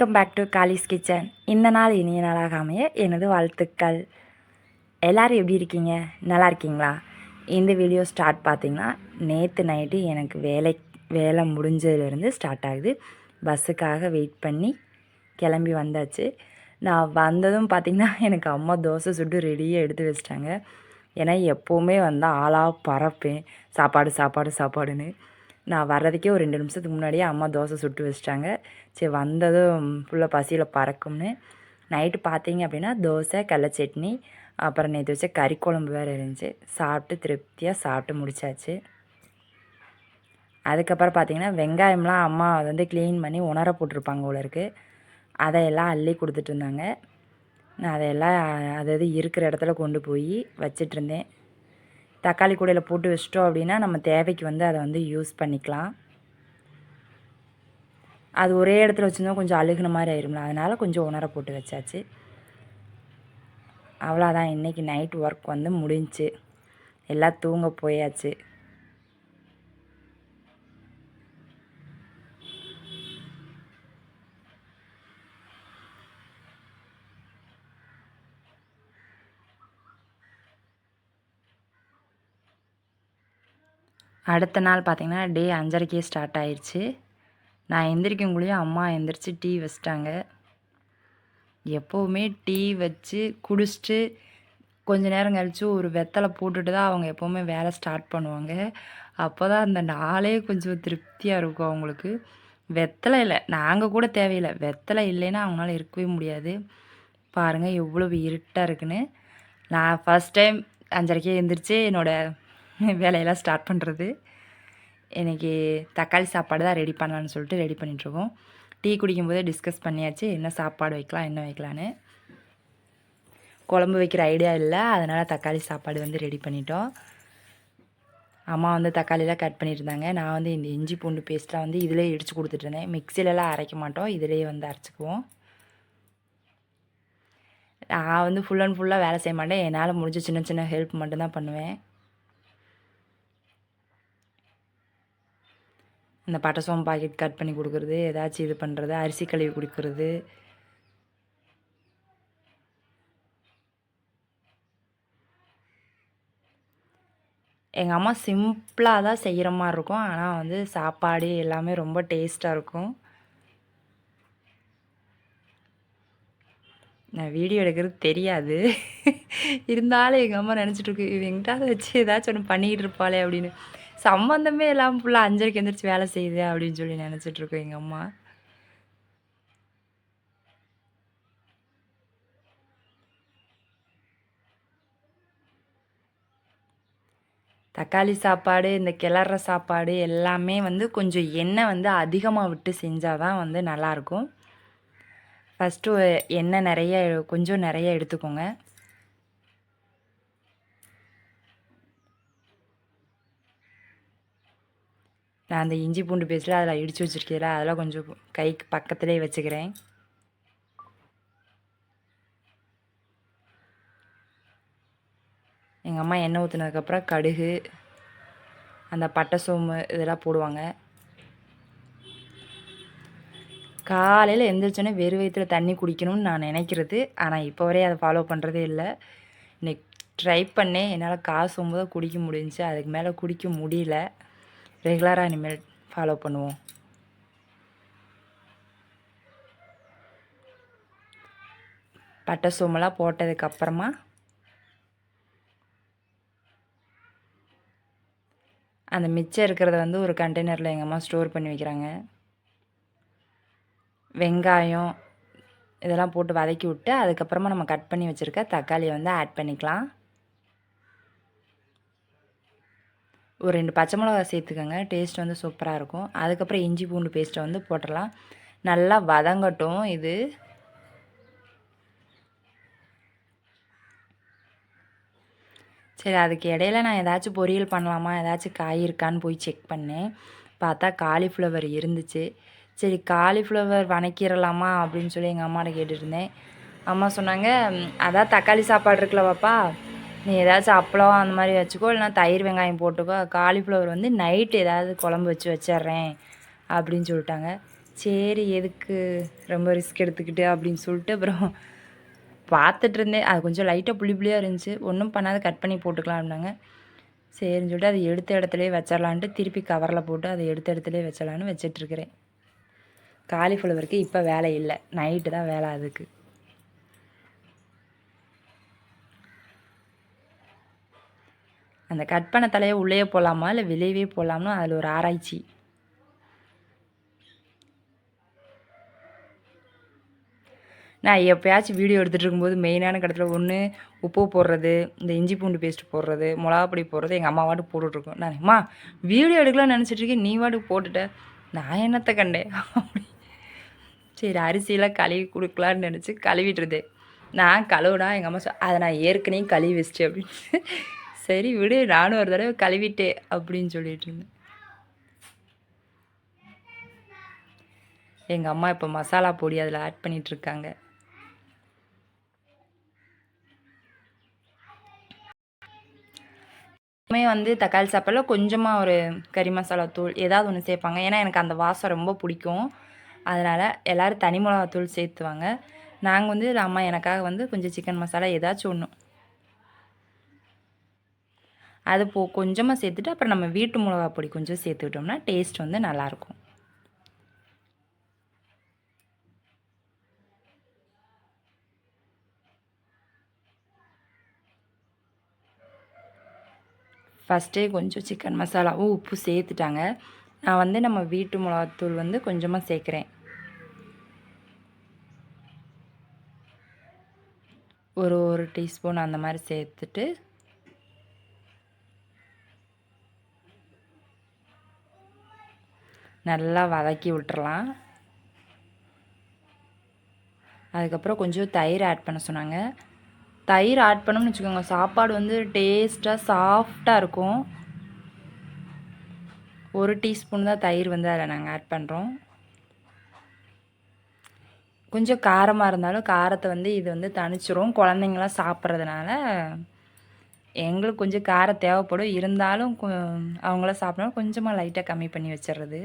Welcome back to Kali's kitchen இந்த நாள் இனிய நாளாக அமைய எனது வாழ்த்துக்கள். எல்லோரும் எப்படி இருக்கீங்க? நல்லா இருக்கீங்களா? இந்த வீடியோ ஸ்டார்ட் பார்த்தீங்கன்னா நேற்று நைட்டு எனக்கு வேலை வேலை முடிஞ்சதுலேருந்து ஸ்டார்ட் ஆகுது. பஸ்ஸுக்காக வெயிட் பண்ணி கிளம்பி வந்தாச்சு. நான் வந்ததும் பார்த்திங்கன்னா எனக்கு அம்மா தோசை சுட்டு ரெடியாக எடுத்து வச்சிட்டாங்க. ஏன்னா எப்போவுமே வந்தால் ஆளாக பறப்பேன். சாப்பாடு சாப்பாடு சாப்பாடுன்னு. நான் வர்றதுக்கே ஒரு ரெண்டு நிமிஷத்துக்கு முன்னாடியே அம்மா தோசை சுட்டு வச்சிட்டாங்க. சரி வந்ததும் ஃபுல்லாக பசியில் பறக்கும்னு. நைட்டு பார்த்தீங்க அப்படின்னா தோசை கடல சட்னி அப்புறம் நேற்று வச்ச கறி குழம்பு வேறு இருந்துச்சு. சாப்பிட்டு திருப்தியாக சாப்பிட்டு முடிச்சாச்சு. அதுக்கப்புறம் பார்த்தீங்கன்னா வெங்காயம்லாம் அம்மா வந்து க்ளீன் பண்ணி உணர போட்டிருப்பாங்க போல இருக்குது அதையெல்லாம் அள்ளி கொடுத்துட்டு இருந்தாங்க. நான் அதையெல்லாம் அது இருக்கிற இடத்துல கொண்டு போய் வச்சிட்ருந்தேன் தக்காளி கூடையில் போட்டு வச்சிட்டோம் அப்படின்னா நம்ம தேவைக்கு வந்து அதை வந்து யூஸ் பண்ணிக்கலாம். அது ஒரே இடத்துல வச்சுருந்தோம் கொஞ்சம் அழுகுன மாதிரி ஆயிரும்ல அதனால் கொஞ்சம் உணர போட்டு வச்சாச்சு. அவ்வளோதான் இன்றைக்கி நைட் ஒர்க் வந்து முடிஞ்சுச்சு எல்லாம் தூங்க போயாச்சு. அடுத்த நாள் பார்த்திங்கன்னா டே அஞ்சரைக்கே ஸ்டார்ட் ஆயிடுச்சு நான் எந்திரிக்கக்குள்ளேயும் அம்மா எந்திரிச்சு டீ வச்சிட்டாங்க. எப்போவுமே டீ வச்சு குடிச்சிட்டு கொஞ்ச நேரம் கழித்து ஒரு வெத்தலை போட்டுட்டு தான் அவங்க எப்போவுமே வேலை ஸ்டார்ட் பண்ணுவாங்க. அப்போ தான் அந்த நாளே கொஞ்சம் திருப்தியாக இருக்கும் அவங்களுக்கு. வெத்தலை இல்லை நாங்கள் கூட தேவையில்லை. வெத்தலை இல்லைன்னா அவங்களால இருக்கவே முடியாது. பாருங்கள் எவ்வளோ இருட்டாக இருக்குன்னு. நான் ஃபஸ்ட் டைம் அஞ்சரைக்கே எழுந்திரிச்சு என்னோடய வேலையெல்லாம் ஸ்டார்ட் பண்ணுறது இன்றைக்கி தக்காளி சாப்பாடு தான் ரெடி பண்ணலான்னு சொல்லிட்டு ரெடி பண்ணிகிட்ருக்கோம் டீ குடிக்கும்போதே டிஸ்கஸ் பண்ணியாச்சு என்ன சாப்பாடு வைக்கலாம் என்ன வைக்கலான்னு குழம்பு வைக்கிற ஐடியா இல்லை அதனால் தக்காளி சாப்பாடு வந்து ரெடி பண்ணிட்டோம். அம்மா வந்து தக்காளிலாம் கட் பண்ணியிருந்தாங்க. நான் வந்து இந்த இஞ்சி பூண்டு பேஸ்ட்லாம் வந்து இதிலே இடித்து கொடுத்துட்ருந்தேன் மிக்சிலலாம் அரைக்க மாட்டோம் இதிலே வந்து அரைச்சிக்குவோம். நான் வந்து ஃபுல் அண்ட் ஃபுல்லாக வேலை செய்ய மாட்டேன். என்னால் முடிஞ்ச சின்ன சின்ன ஹெல்ப் மட்டும்தான் பண்ணுவேன். இந்த பட்டை சோம்பு பாக்கெட் கட் பண்ணி கொடுக்குறது ஏதாச்சும் இது பண்ணுறது அரிசி கழுவி கொடுக்குறது. எங்கள் அம்மா சிம்பிளாக தான் செய்கிற மாதிரி இருக்கும். ஆனால் வந்து சாப்பாடு எல்லாமே ரொம்ப டேஸ்ட்டாக இருக்கும். நான் வீடியோ எடுக்கிறது தெரியாது. இருந்தாலும் எங்கள் அம்மா நினச்சிட்ருக்கு இவங்கிட்ட வச்சு ஏதாச்சும் ஒன்று பண்ணிக்கிட்டு இருப்பாளே அப்படின்னு. சம்மந்தமே இல்லாமல் ஃபுல்லாக அஞ்சரைக்கு எந்திரிச்சு வேலை செய்யுது அப்படின்னு சொல்லி நினச்சிட்ருக்கோம் எங்கள் அம்மா. தக்காளி சாப்பாடு இந்த கிளற சாப்பாடு எல்லாமே வந்து கொஞ்சம் எண்ணெய் வந்து அதிகமாக விட்டு செஞ்சால் தான் வந்து நல்லாயிருக்கும் ஃபஸ்ட்டு எண்ணெய் நிறைய கொஞ்சம் நிறைய எடுத்துக்கோங்க. நான் அந்த இஞ்சி பூண்டு பேஸ்ட்டில் அதில் இடித்து வச்சுருக்கேன் அதெல்லாம் கொஞ்சம் கைக்கு பக்கத்துலேயே வச்சுக்கிறேன். எங்கள் அம்மா எண்ணெய் ஊற்றுனதுக்கப்புறம் கடுகு அந்த பட்டை சோம்பு இதெல்லாம் போடுவாங்க. காலையில் எழுந்திரிச்சோன்னே வெறு வயிற்றில் தண்ணி குடிக்கணும்னு நான் நினைக்கிறது. ஆனால் இப்போ வரையும் அதை ஃபாலோ பண்ணுறதே இல்லை. இன்னைக்கு ட்ரை பண்ணேன். என்னால் காசு தான் குடிக்க முடிஞ்சிச்சு. அதுக்கு மேலே குடிக்க முடியல. ரெகுலராக இனிமேல் ஃபாலோ பண்ணுவோம். பட்டை சோமெல்லாம் போட்டதுக்கப்புறமா அந்த மிச்சம் இருக்கிறத வந்து ஒரு கண்டெய்னரில் எங்கள் அம்மா ஸ்டோர் பண்ணி வைக்கிறாங்க. வெங்காயம் இதெல்லாம் போட்டு வதக்கி விட்டு அதுக்கப்புறமா நம்ம கட் பண்ணி வச்சுருக்க தக்காளியை வந்து ஆட் பண்ணிக்கலாம். ஒரு ரெண்டு பச்சை மிளகா சேர்த்துக்கோங்க. டேஸ்ட் வந்து சூப்பராக இருக்கும். அதுக்கப்புறம் இஞ்சி பூண்டு பேஸ்ட்டை வந்து போட்டுடலாம். நல்லா வதங்கட்டும் இது. சரி அதுக்கு இடையில நான் ஏதாச்சும் பொரியல் பண்ணலாமா? ஏதாச்சும் காய் இருக்கான்னு போய் செக் பண்ணேன். பார்த்தா காலிஃப்ளவர் இருந்துச்சு. சரி காலிஃப்ளவர் வணக்கிடலாமா அப்படின்னு சொல்லி எங்கள் அம்மாட்ட கேட்டுருந்தேன் அம்மா சொன்னாங்க அதான் தக்காளி சாப்பாடு இருக்குல்ல பாப்பா நீ ஏதாச்சும் அப்பளம் அந்த மாதிரி வச்சுக்கோ இல்லைனா தயிர் வெங்காயம் போட்டுக்கோ. காலிஃப்ளவர் வந்து நைட்டு ஏதாவது குழம்பு வச்சு வச்சிட்றேன் அப்படின்னு சொல்லிட்டாங்க. சரி எதுக்கு? ரொம்ப ரிஸ்க் எடுத்துக்கிட்டு அப்படின்னு சொல்லிட்டு அப்புறம் பார்த்துட்டு இருந்தேன். அது கொஞ்சம் லைட்டாக புளி புளியாக இருந்துச்சு. ஒன்றும் பண்ணாத கட் பண்ணி போட்டுக்கலாம் அப்படின்னாங்க. சரின்னு சொல்லிட்டு அதை எடுத்த இடத்துலையே வச்சிடலான்ட்டு திருப்பி கவரில் போட்டு அதை எடுத்த இடத்துலையே வச்சிடலான்னு வச்சிட்ருக்கிறேன் காலிஃப்ளவருக்கு இப்போ வேலை இல்லை. நைட்டு தான் வேலை அதுக்கு. அந்த கட் பண்ண தலையை உள்ளே போகலாமா இல்லை வெளியவே போகலாம்னு அதில் ஒரு ஆராய்ச்சி. நான் எப்போயாச்சும் வீடியோ எடுத்துகிட்டு இருக்கும்போது மெயினான கடத்தில் ஒன்று உப்பு போடுறது இந்த இஞ்சி பூண்டு பேஸ்ட் போடுறது மிளகாப்பொடி போடுறது எங்கள் அம்மா வாட்டு போட்டுட்ருக்கோம் நான் அம்மா வீடியோ எடுக்கலாம்னு நினச்சிட்டு இருக்கேன். நீ வாட்டு போட்டுட்ட. நான் என்னத்தை கண்டேன்? அப்படி. சரி அரிசியெல்லாம் கழுவி கொடுக்கலான்னு நினச்சி கழுவிட்டுருது நான் கழுவுனா எங்கள் அம்மா சொ அதை நான் ஏற்கனவே கழுவி வச்சிட்டேன் அப்படின்னு. சரி விடு நானும் ஒரு தடவை கழுவிட்டேன் அப்படின்னு சொல்லிட்டு இருந்தேன். எங்கள் அம்மா இப்போ மசாலா பொடி அதில் ஆட் பண்ணிகிட்ருக்காங்க எப்பவுமே வந்து தக்காளி சாப்பாடில் கொஞ்சமாக ஒரு கறி மசாலா தூள் ஏதாவது ஒன்று சேர்ப்பாங்க. ஏன்னா எனக்கு அந்த வாசம் ரொம்ப பிடிக்கும். அதனால் எல்லோரும் தனி மிளகாத்தூள் சேர்த்துவாங்க. நாங்கள் வந்து அம்மா எனக்காக வந்து கொஞ்சம் சிக்கன் மசாலா ஏதாச்சும் ஒன்று அது போ கொஞ்சமாக சேர்த்துட்டு அப்புறம் நம்ம வீட்டு மிளகா பொடி கொஞ்சம் சேர்த்துக்கிட்டோம்னா டேஸ்ட் வந்து நல்லாயிருக்கும். ஃபஸ்ட்டே கொஞ்சம் சிக்கன் மசாலாவும் உப்பு சேர்த்துட்டாங்க. நான் வந்து நம்ம வீட்டு மிளகாத்தூள் வந்து கொஞ்சமாக சேர்க்குறேன். ஒரு ஒரு டீஸ்பூன் அந்த மாதிரி சேர்த்துட்டு நல்லா வதக்கி விட்டுறலாம். அதுக்கப்புறம் கொஞ்சம் தயிர் ஆட் பண்ண சொன்னாங்க. தயிர் ஆட் பண்ணோம்னு வச்சுக்கோங்க. சாப்பாடு வந்து டேஸ்ட்டாக சாஃப்டாக இருக்கும். ஒரு டீஸ்பூன் தான் தயிர் வந்து அதில் நாங்கள் ஆட் பண்ணுறோம் கொஞ்சம் காரமாக இருந்தாலும் காரத்தை வந்து இது வந்து தனிச்சிரும் குழந்தைங்களாம் சாப்பிட்றதுனால எங்களுக்கு கொஞ்சம் காரம் தேவைப்படும். இருந்தாலும் அவங்களாம் சாப்பிடணும் கொஞ்சமாக லைட்டாக கம்மி பண்ணி வச்சிடுறது.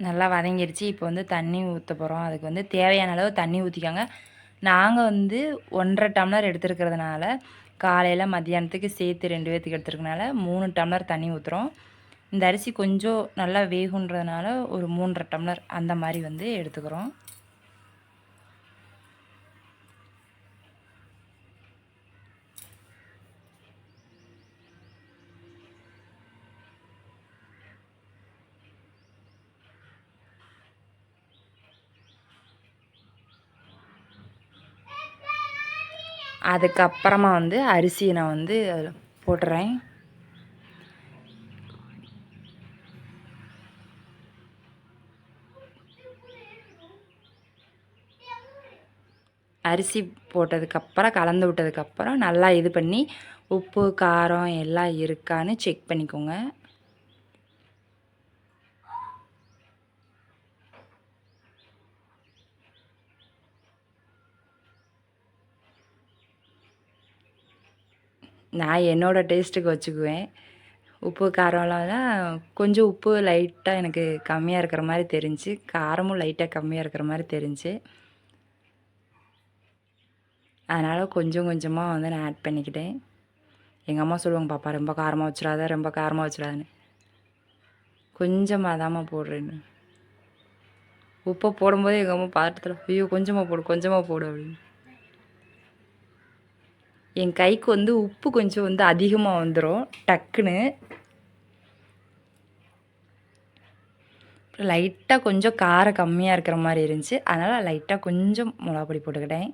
நல்லா வதங்கிடுச்சு இப்போ வந்து தண்ணி ஊற்ற போகிறோம் அதுக்கு வந்து தேவையான அளவு தண்ணி ஊற்றிக்காங்க நாங்கள் வந்து ஒன்றரை டம்ளர் எடுத்துருக்கிறதுனால காலையில் மத்தியானத்துக்கு சேர்த்து ரெண்டு பேர்த்துக்கு எடுத்துருக்கனால மூணு டம்ளர் தண்ணி ஊற்றுறோம் இந்த அரிசி கொஞ்சம் நல்லா வேகுன்றதுனால ஒரு மூன்றரை டம்ளர் அந்த மாதிரி வந்து எடுத்துக்கிறோம். அதுக்கப்புறமா வந்து அரிசியை நான் வந்து அதில் போட்டுறேன். அரிசி போட்டதுக்கப்புறம் கலந்து விட்டதுக்கப்புறம் நல்லா இது பண்ணி உப்பு காரம் எல்லாம் இருக்கான்னு செக் பண்ணிக்கோங்க. நான் என்னோடய டேஸ்ட்டுக்கு வச்சுக்குவேன். உப்பு காரம்லாம் கொஞ்சம் உப்பு லைட்டாக எனக்கு கம்மியாக இருக்கிற மாதிரி தெரிஞ்சு காரமும் லைட்டாக கம்மியாக இருக்கிற மாதிரி தெரிஞ்சு அதனால் கொஞ்சம் கொஞ்சமாக வந்து நான் ஆட் பண்ணிக்கிட்டேன். எங்கள் அம்மா சொல்லுவாங்க பாப்பா ரொம்ப காரமாக வச்சிடாத ரொம்ப காரமாக வச்சிடாதுன்னு. கொஞ்சமாக தாம்மா போடுறேன்னு. உப்பை போடும்போது எங்கள் அம்மா பாத்திரத்தில் ஐயோ கொஞ்சமாக போடு கொஞ்சமாக போடு அப்படின்னு. என் கைக்கு வந்து உப்பு கொஞ்சம் வந்து அதிகமாக வந்துடும் டக்குன்னு. லைட்டாக கொஞ்சம் காரம் கம்மியாக இருக்கிற மாதிரி இருந்துச்சு. அதனால் லைட்டாக கொஞ்சம் மிளகாப்பொடி போட்டுக்கிட்டேன்.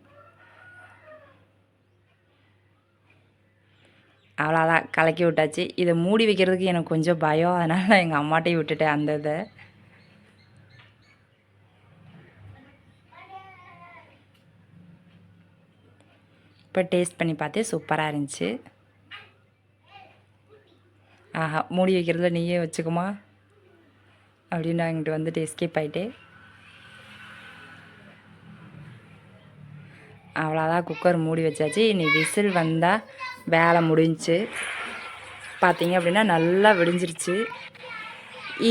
அவ்வளோதான் கலக்கி விட்டாச்சு. இதை மூடி வைக்கிறதுக்கு எனக்கு கொஞ்சம் பயம். அதனால் எங்கள் அம்மாட்டையும் விட்டுட்டேன் அந்த இதை. இப்போ டேஸ்ட் பண்ணி பார்த்தே சூப்பராக இருந்துச்சு. ஆஹா மூடி வைக்கிறதுல நீயே வச்சுக்குமா. அப்படின்னு நான் இங்கிட்டு வந்துட்டு எஸ்கேப் ஆகிட்டே அவ்வளோதான் குக்கர் மூடி வச்சாச்சு. இனி விசில் வந்தால் வேலை முடிஞ்சு பார்த்தீங்க அப்படின்னா நல்லா விடிஞ்சிருச்சு.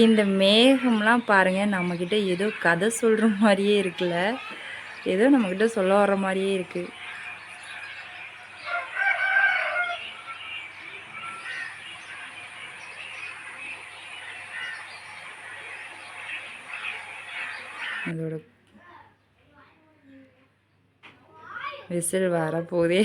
இந்த மேகம்லாம் பாருங்கள் நம்மக்கிட்ட ஏதோ கதை சொல்கிற மாதிரியே இருக்குல்ல. ஏதோ நம்மக்கிட்ட சொல்ல வர்ற மாதிரியே இருக்குது அதோட விசில் வரப்போதே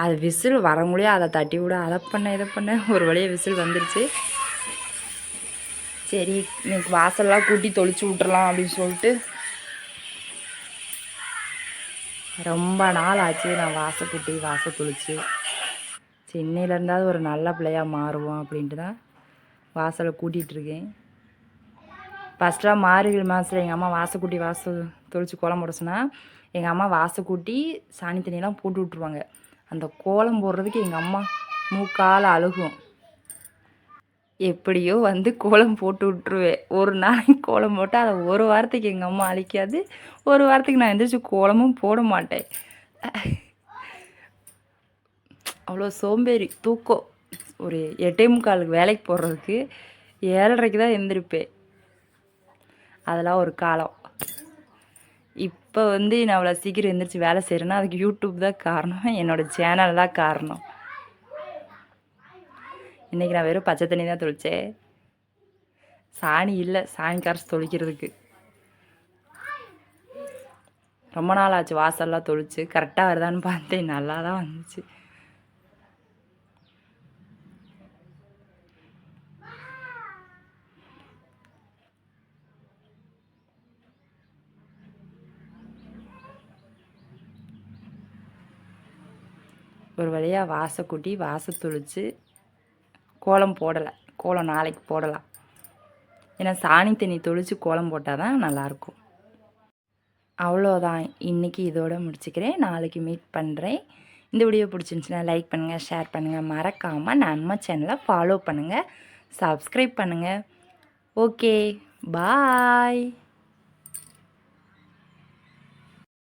அது விசில் வரவங்களே அதை தட்டி விட அதை பண்ண இதை பண்ண. ஒரு வழியாக விசில் வந்துருச்சு. சரி இன்னைக்கு வாசல்லாம் கூட்டி தொளிச்சு விட்டுறலாம் அப்படின்னு சொல்லிட்டு ரொம்ப நாள் ஆச்சு நான் வாசக்கூட்டி வாசை துளிச்சு சென்னையிலேருந்தாவது ஒரு நல்ல பிள்ளையாக மாறுவோம் அப்படின்ட்டு தான் வாசலை கூட்டிகிட்ருக்கேன். ஃபஸ்ட்டாக மார்கழி மாதத்தில் எங்கள் அம்மா வாசக்கூட்டி வாசை தொளிச்சு கோலம் போட சொன்னால் எங்கள் அம்மா வாசக்கூட்டி சாணி தண்ணியெல்லாம் போட்டு விட்ருவாங்க அந்த கோலம் போடுறதுக்கு எங்கள் அம்மா மூக்கால் அழுகும். எப்படியோ வந்து கோலம் போட்டு விட்ருவேன் ஒரு நாளைக்கு கோலம் போட்டால் அதை ஒரு வாரத்துக்கு எங்கள் அம்மா அழிக்காது. ஒரு வாரத்துக்கு நான் எந்திரிச்சு கோலமும் போட மாட்டேன். அவ்வளோ சோம்பேறி தூக்கம். ஒரு எட்டே முக்காலுக்கு வேலைக்கு போடுறதுக்கு ஏழரைக்கு தான் எந்திரிப்பேன். அதெல்லாம் ஒரு காலம். இப்போ வந்து நான் அவ்வளோ சீக்கிரம் எந்திரிச்சு வேலை செய்கிறேன்னா அதுக்கு யூடியூப் தான் காரணம். என்னோடய சேனல் தான் காரணம். இன்றைக்கி நான் வெறும் பச்சை தண்ணி தான் தொளிச்சேன். சாணி இல்லை சாணி கரைச்சி தொளிக்கிறதுக்கு. ரொம்ப நாள் ஆச்சு வாசல்லாம் தொளிச்சு. கரெக்டாக வருதான்னு பார்த்தேன். நல்லா தான் வந்துச்சு. ஒரு வழியாக வாசை கூட்டி வாசை தொளிச்சு கோலம் போடலை. கோலம் நாளைக்கு போடலாம். ஏன்னா சாணி தண்ணி தொளித்து கோலம் போட்டால் தான் நல்லாயிருக்கும். அவ்வளோதான். இன்றைக்கி இதோடு முடிச்சுக்கிறேன். நாளைக்கு மீட் பண்ணுறேன். இந்த வீடியோ பிடிச்சிருந்துச்சுன்னா லைக் பண்ணுங்கள் ஷேர் பண்ணுங்கள் மறக்காமல் நம்ம சேனலை ஃபாலோ பண்ணுங்கள் சப்ஸ்கிரைப் பண்ணுங்கள் ஓகே பாய்